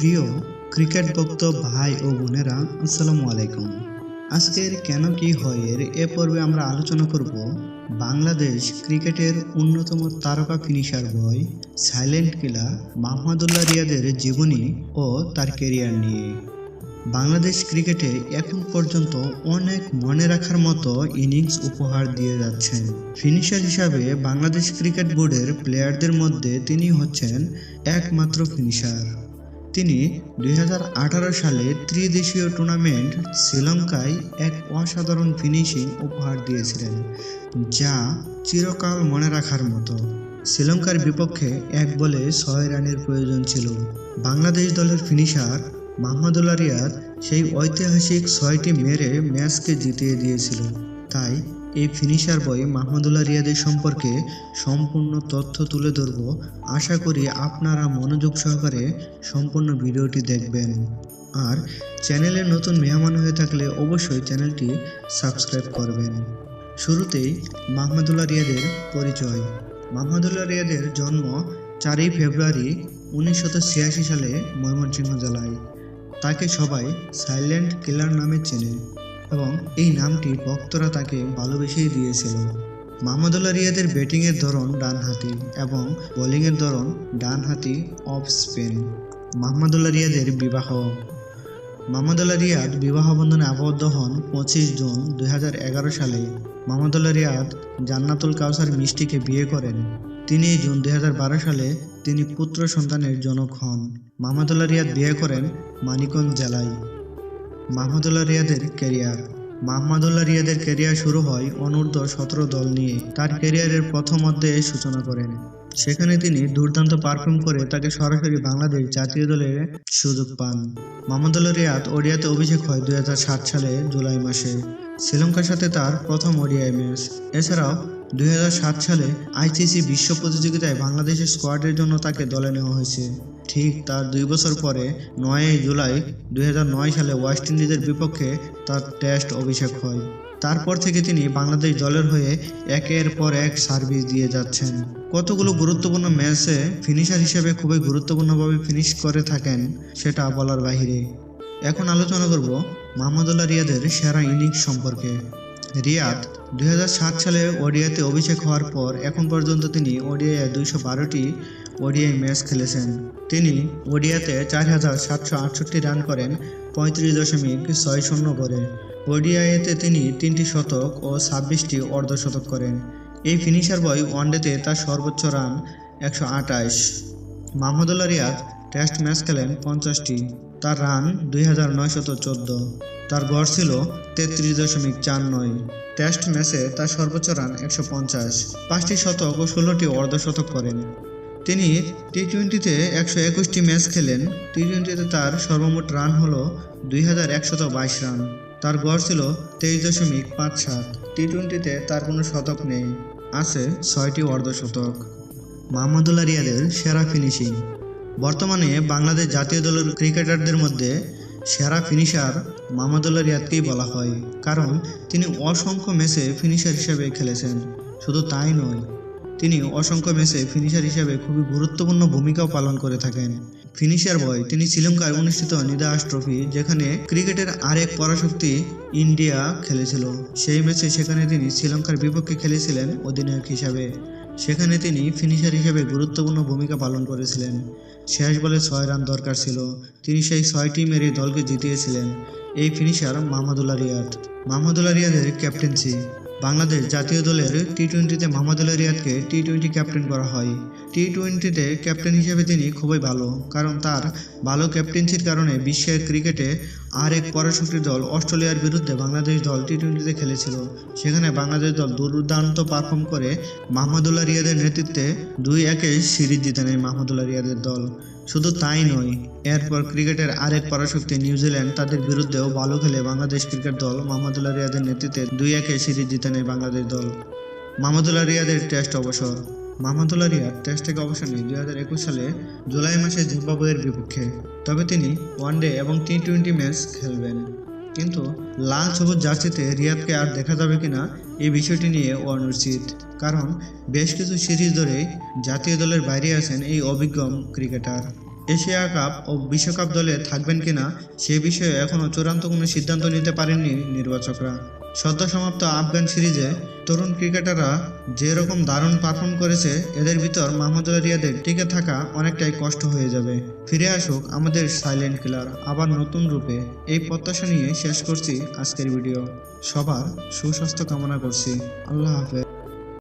প্রিয় ক্রিকেট ভক্ত ভাই ও বোনেরা, আসসালামু আলাইকুম। আজকের কেন কি হয় এর এ পর্বে আমরা আলোচনা করব বাংলাদেশ ক্রিকেটের অন্যতম তারকা finisher boy silent killer Mahmudullah রিয়াদের জীবনী ও তার কেরিয়ার নিয়ে। বাংলাদেশ ক্রিকেটে এখন পর্যন্ত অনেক মনে রাখার মতো ইনিংস উপহার দিয়ে যাচ্ছেন। ফিনিশার হিসাবে বাংলাদেশ ক্রিকেট বোর্ডের প্লেয়ারদের মধ্যে তিনি হচ্ছেন একমাত্র ফিনিশার তিনি দুই হাজার আঠারো সালে ত্রিদেশীয় টুর্নামেন্ট শ্রীলঙ্কায় এক অসাধারণ ফিনিশিং উপহার দিয়েছিলেন, যা চিরকাল মনে রাখার মতো। শ্রীলঙ্কার বিপক্ষে এক বলে ছয় রানের প্রয়োজন ছিল। বাংলাদেশ দলের ফিনিশার মাহমুদুল্লাহ রিয়াদ সেই ঐতিহাসিক ছয়টি মেরে ম্যাচকে জিতিয়ে দিয়েছিল। তাই এই ফিনিশার বয় মাহমুদুল্লাহ রিয়াদের সম্পর্কে সম্পূর্ণ তথ্য তুলে ধরব। আশা করি আপনারা মনোযোগ সহকারে সম্পূর্ণ ভিডিওটি দেখবেন। আর চ্যানেলে নতুন মেহমান হয়ে থাকলে অবশ্যই চ্যানেলটি সাবস্ক্রাইব করবেন। শুরুতেই মাহমুদুল্লাহ রিয়াদের পরিচয়। মাহমুদুল্লাহ রিয়াদের জন্ম চারই ফেব্রুয়ারি উনিশশো ছিয়াশি সালে ময়মনসিংহ জেলায়। তাকে সবাই সাইলেন্ট কিলার নামে চেনে। এবং এই নামটি ভক্তরা তাকে ভালোবেসেই দিয়েছিল। মাহমুদুল্লাহ রিয়াদের ব্যাটিংয়ের ধরন ডানহাতি এবং বোলিংয়ের ধরন ডানহাতি অফ স্পিন। মাহমুদুল্লাহ রিয়াদের বিবাহ। মাহমুদুল্লাহ রিয়াদ বিবাহ বন্ধনে আবদ্ধ হন পঁচিশ জুন দু হাজার এগারো সালে। মাহমুদুল্লাহ রিয়াদ জান্নাতুল কাউসার মিষ্টিকে বিয়ে করেন। তিনি জুন দু হাজার বারো সালে তিনি পুত্র সন্তানের জনক হন। মাহমুদুল্লাহ রিয়াদ বিয়ে করেন মানিকগঞ্জ জেলায়। মাহমুদুল্লাহ রিয়াদের ক্যারিয়ার। মাহমুদুল্লাহ রিয়াদের ক্যারিয়ার শুরু হয় অনূর্ধ্ব সতেরো দল নিয়ে। তার ক্যারিয়ারের প্রথম অধ্যায়ে সূচনা করেন। সেখানে তিনি দুর্দান্ত পারফর্ম করে তাকে সরাসরি বাংলাদেশ জাতীয় দলের সুযোগ পান। মাহমুদুল্লাহ রিয়াদ ওডিয়াতে অভিষেক হয় দুই হাজার সাত সালে জুলাই মাসে। শ্রীলঙ্কার সাথে তার প্রথম ওডিআই ম্যাচ এছাড়াও দু হাজার সাত সালে আইসিসি বিশ্ব প্রতিযোগিতায় বাংলাদেশের স্কোয়াডের জন্য তাকে দলে নেওয়া হয়েছে। ঠিক তার দুই বছর পরে নয়ই জুলাই দুই হাজার নয় সালে ওয়েস্ট ইন্ডিজের বিপক্ষে তার টেস্ট অভিষেক হয়। তারপর থেকে তিনি বাংলাদেশ দলের হয়ে একের পর এক সার্ভিস দিয়ে যাচ্ছেন। কতগুলো গুরুত্বপূর্ণ ম্যাচে ফিনিশার হিসেবে খুবই গুরুত্বপূর্ণভাবে ফিনিশ করে থাকেন সেটা বলার বাহিরে। এখন আলোচনা করব মাহমুদুল্লাহ রিয়াদের সেরা ইনিংস সম্পর্কে। রিয়াদ, দুই হাজার সাত সালে ওডিআইতে অভিষেক হওয়ার পর এখন পর্যন্ত তিনি ওডিআই দুইশো বারোটি ওডিআই ম্যাচ খেলেছেন। তিনি ওডিআতে চার হাজার সাতশো আটষট্টি রান করেন, পঁয়ত্রিশ দশমিক ছয় শূন্য করে। ওডিআইতে তিনি তিনটি শতক ও ছাব্বিশটি অর্ধশতক করেন। এই ফিনিশার বয় ওয়ানডেতে তার সর্বোচ্চ রান একশো আটাইশ মাহমুদুল্লাহ রিয়াদ, টেস্ট ম্যাচ খেলেন পঞ্চাশটি। তার রান দুই হাজার নয়শত তার গড় ছিল তেত্রিশ দশমিক চার নয়। টেস্ট ম্যাচে তার সর্বোচ্চ রান একশো পঞ্চাশ। পাঁচটি শতক ও ষোলোটি অর্ধশতক করেন। তিনি টি টোয়েন্টিতে একশো একুশটি ম্যাচ খেলেন। টি টোয়েন্টিতে তার সর্বমোট রান হল দুই হাজার একশত বাইশ রান। তার গড় ছিল তেইশ দশমিক পাঁচ সাত। টি টোয়েন্টিতে তার কোনো শতক নেই। আছে ছয়টি অর্ধশতক। মাহমুদুল্লাহ রিয়াদের সেরা ফিনিশিং। বর্তমানে বাংলাদেশ জাতীয় দলের ক্রিকেটারদের মধ্যে সেরা ফিনিশার মাহমুদুল্লাহ রিয়াদকেই বলা হয়। কারণ তিনি অসংখ্য ম্যাচে ফিনিশার হিসেবে খেলেছেন। শুধু তাই নয়, তিনি অসংখ্য ম্যাচে ফিনিশার হিসেবে খুবই গুরুত্বপূর্ণ ভূমিকাও পালন করে থাকেন। ফিনিশার বয়, তিনি শ্রীলঙ্কায় অনুষ্ঠিত নিদাস ট্রফি, যেখানে ক্রিকেটের আরেক পরাশক্তি ইন্ডিয়া খেলেছিল। সেই ম্যাচে সেখানে তিনি শ্রীলঙ্কার বিপক্ষে খেলেছিলেন অধিনায়ক হিসাবে। সেখানে তিনি ফিনিশার হিসেবে গুরুত্বপূর্ণ ভূমিকা পালন করেছিলেন। শেষ বলে ছয় রান দরকার ছিল। তিনি সেই ছয়টি মেরে দলকে জিতিয়েছিলেন। এই ফিনিশার মাহমুদুল্লাহ রিয়াদ। মাহমুদুল্লাহ রিয়াদের ক্যাপ্টেন্সি। বাংলাদেশ জাতীয় দলের টি টোয়েন্টিতে মাহমুদুল্লাহ রিয়াদকে টি টোয়েন্টি ক্যাপ্টেন করা হয়। টি টোয়েন্টিতে ক্যাপ্টেন হিসেবে তিনি খুবই ভালো, কারণ তার ভালো ক্যাপ্টেন্সির কারণে বিশ্বের ক্রিকেটে আর এক পরাশক্তির দল অস্ট্রেলিয়ার বিরুদ্ধে বাংলাদেশ দল টি টোয়েন্টিতে খেলেছিল। সেখানে বাংলাদেশ দল দুর্দান্ত পারফর্ম করে মাহমুদুল্লাহ রিয়াদের নেতৃত্বে দুই একে সিরিজ জিতে নেয় মাহমুদুল্লাহ রিয়াদের দল। শুধু তাই নয়, এরপর ক্রিকেটের আরেক পরাশক্তি নিউজিল্যান্ড তাদের বিরুদ্ধেও ভালো খেলে বাংলাদেশ ক্রিকেট দল মোহাম্মদুল্লাহ রিয়াদের নেতৃত্বে দুই একে সিরিজ জিতে নেয় বাংলাদেশ দল। মাহমুদুল্লাহ রিয়াদের টেস্ট অবসর। মাহমুদুল্লাহ রিয়াদ টেস্ট থেকে অবসর নেয় দুই হাজার একুশ সালে জুলাই মাসে জিম্বাবুয়ের বিপক্ষে। তবে তিনি ওয়ানডে এবং টি টোয়েন্টি ম্যাচ খেলবেন। কিন্তু লাল সবুজ জার্সিতে রিয়াদকে আর দেখা যাবে কিনা এই বিষয়টি নিয়ে অনিশ্চিত। কারণ বেশ কিছু সিরিজ ধরে জাতীয় দলের বাইরে আছেন এই অভিজ্ঞ ক্রিকেটার। এশিয়া কাপ ও বিশ্বকাপ দলে থাকবেন কিনা সে বিষয়ে এখনও চূড়ান্ত কোনো সিদ্ধান্ত নিতে পারেননি নির্বাচকরা। সদ্য সমাপ্ত আফগান সিরিজে তরুণ ক্রিকেটাররা যেরকম দারুণ পারফর্ম করেছে, এদের ভিতর মাহমুদুল রিয়াদের টিকে থাকা অনেকটাই কষ্ট হয়ে যাবে। ফিরে আসুক আমাদের সাইলেন্ট কিলার আবার নতুন রূপে। এই প্রত্যাশা নিয়ে শেষ করছি আজকের ভিডিও সবার সুস্বাস্থ্য কামনা করছি। আল্লাহ হাফেজ।